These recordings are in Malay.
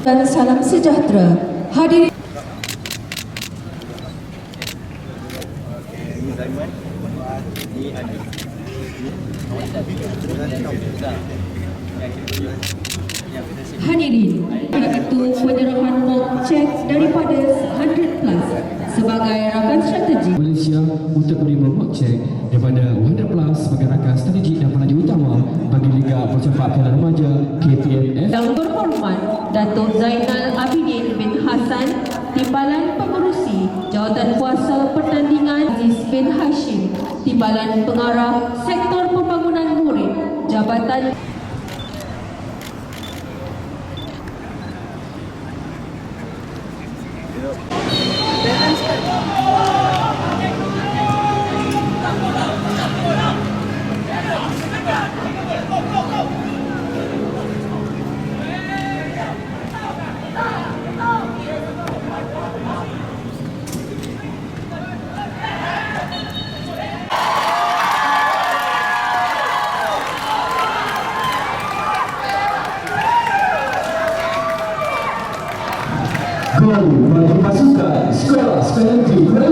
dan salam sejahtera. Hadirin Hadirin, itu penyerahan mock check daripada 100 plus sebagai rakan strategi. Malaysia untuk menerima mock check daripada 100 Plus sebagai rakan strategik dan penaja utama bagi Liga Percepat Piala Remaja KPMF Yang berhormat Datuk Zainal Abidin bin Hassan Timbalan Pengerusi Jawatan Kuasa Pertandingan Aziz bin Hashim Timbalan Pengarah Sektor Pembangunan Murid Jabatan Sandy.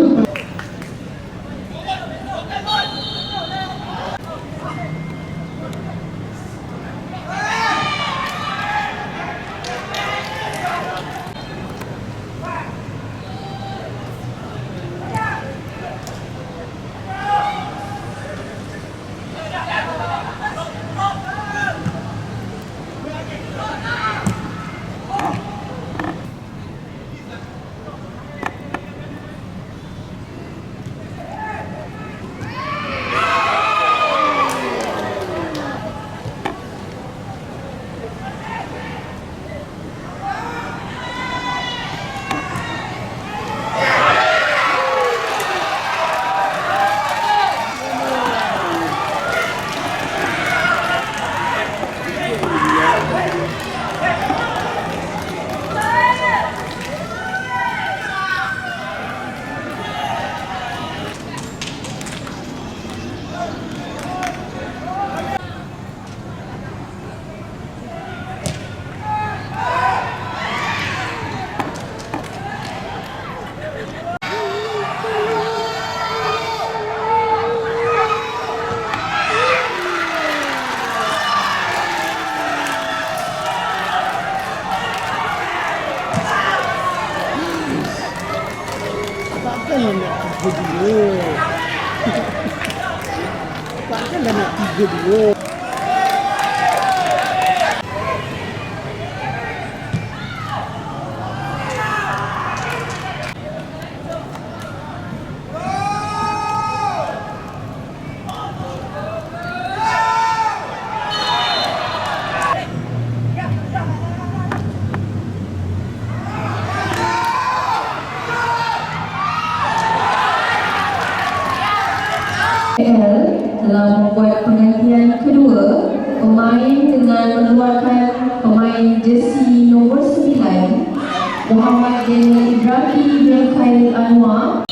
video. Pakai lama video. Kedua pemain dengan mengeluarkan pemain jersey nombor 9 Muhammad Daniel Ibrahim bin Khairul Anwar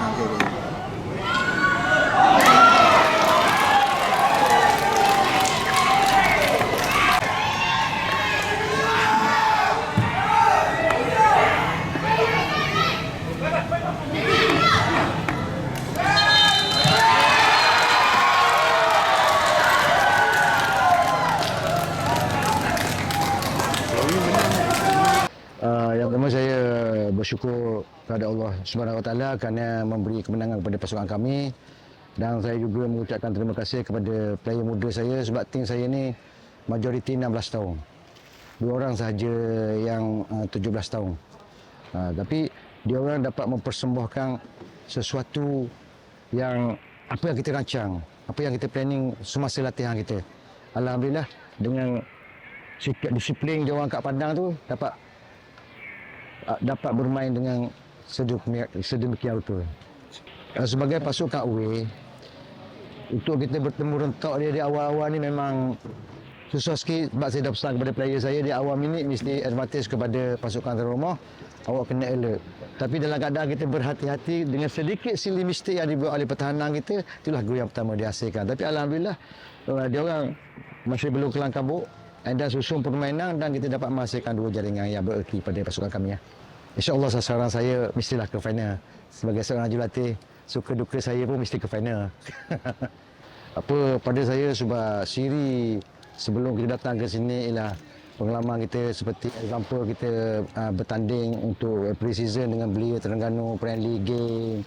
Okay. Bersyukur kepada Allah Subhanahu Wa Taala kerana memberi kemenangan kepada pasukan kami dan saya juga mengucapkan terima kasih kepada player muda saya sebab tim saya ni majoriti 16 tahun. Dua orang sahaja yang uh, 17 tahun. Uh, tapi dia orang dapat mempersembahkan sesuatu yang apa yang kita rancang, apa yang kita planning semasa latihan kita. Alhamdulillah dengan sikap disiplin dia orang kat padang tu dapat dapat bermain dengan sedemikian, sedemikian. Uh, sebagai pasukan away, untuk kita bertemu rentak dia di awal-awal ni memang susah sikit sebab saya dah pesan kepada player saya di awal minit mesti advantage kepada pasukan tuan rumah awak kena alert. Tapi dalam keadaan kita berhati-hati dengan sedikit silly mistake yang dibuat oleh pertahanan kita itulah gol yang pertama dihasilkan tapi Alhamdulillah uh, dia orang masih belum kelang kabut dan susun permainan dan kita dapat menghasilkan dua jaringan yang bererti pada pasukan kami ya. InsyaAllah sasaran saya mestilah ke final sebagai seorang jurulatih suka duka saya pun mesti ke final apa pada saya sebab siri sebelum kita datang ke sini ialah pengalaman kita seperti example kita uh, bertanding untuk pre-season dengan Belia Terengganu Friendly Game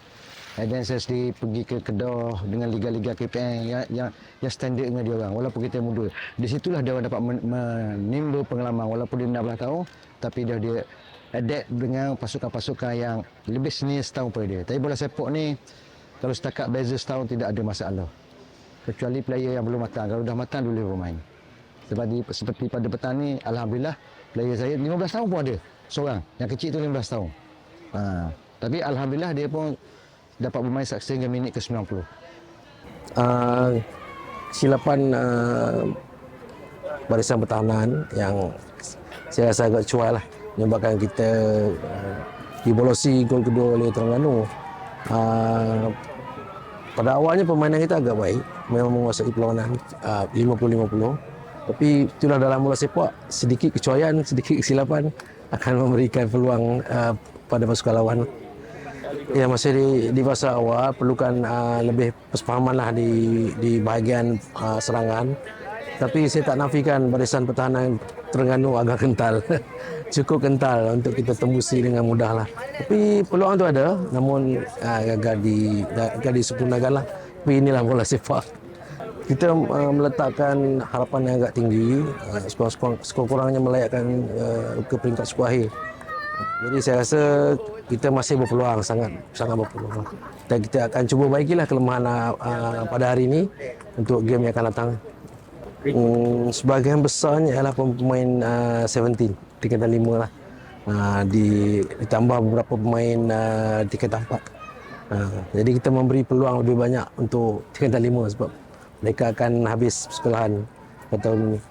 and then saya sendiri pergi ke Kedah dengan liga-liga KPN yang, yang, yang standard dengan dia orang walaupun kita muda. Di situlah dia orang dapat men- menimba pengalaman walaupun dia 16 tahun tapi dia dia adapt dengan pasukan-pasukan yang lebih senior setahun pada dia. Tapi bola sepak ni kalau setakat beza setahun tidak ada masalah. Kecuali player yang belum matang. Kalau dah matang boleh bermain. Seperti seperti pada petang ni alhamdulillah player saya 15 tahun pun ada seorang. Yang kecil tu 15 tahun. Ha, tapi alhamdulillah dia pun dapat bermain sehingga minit ke 90 uh, silapan uh, barisan pertahanan yang saya rasa agak cuai lah. Menyebabkan kita uh, dibolosi gol kedua oleh Terengganu. Uh, pada awalnya permainan kita agak baik. Memang menguasai perlawanan uh, 50-50 tapi itulah dalam bola sepak. Sedikit kecuaian sedikit kesilapan akan memberikan peluang uh, pada pasukan lawan Ya masih di, di fasa awal perlukan uh, lebih kesepahaman lah di di bahagian uh, serangan. Tapi saya tak nafikan barisan pertahanan Terengganu agak kental. Cukup kental untuk kita tembusi dengan mudah lah. Tapi peluang tu ada namun uh, gagal di gagal disempurnakan lah. Tapi inilah bola sepak. Kita uh, meletakkan harapan yang agak tinggi. Uh, skor, skor kurangnya melayakkan uh, ke peringkat skor akhir. Jadi saya rasa kita masih berpeluang sangat sangat berpeluang. Dan kita akan cuba baikilah kelemahan uh, pada hari ini untuk game yang akan datang. Hmm, sebahagian besarnya adalah pemain uh, 17 tingkatan 5 lah. Uh, di, ditambah beberapa pemain uh, tingkatan 4. Uh, jadi kita memberi peluang lebih banyak untuk tingkatan 5 sebab mereka akan habis sekolahan pada tahun ini.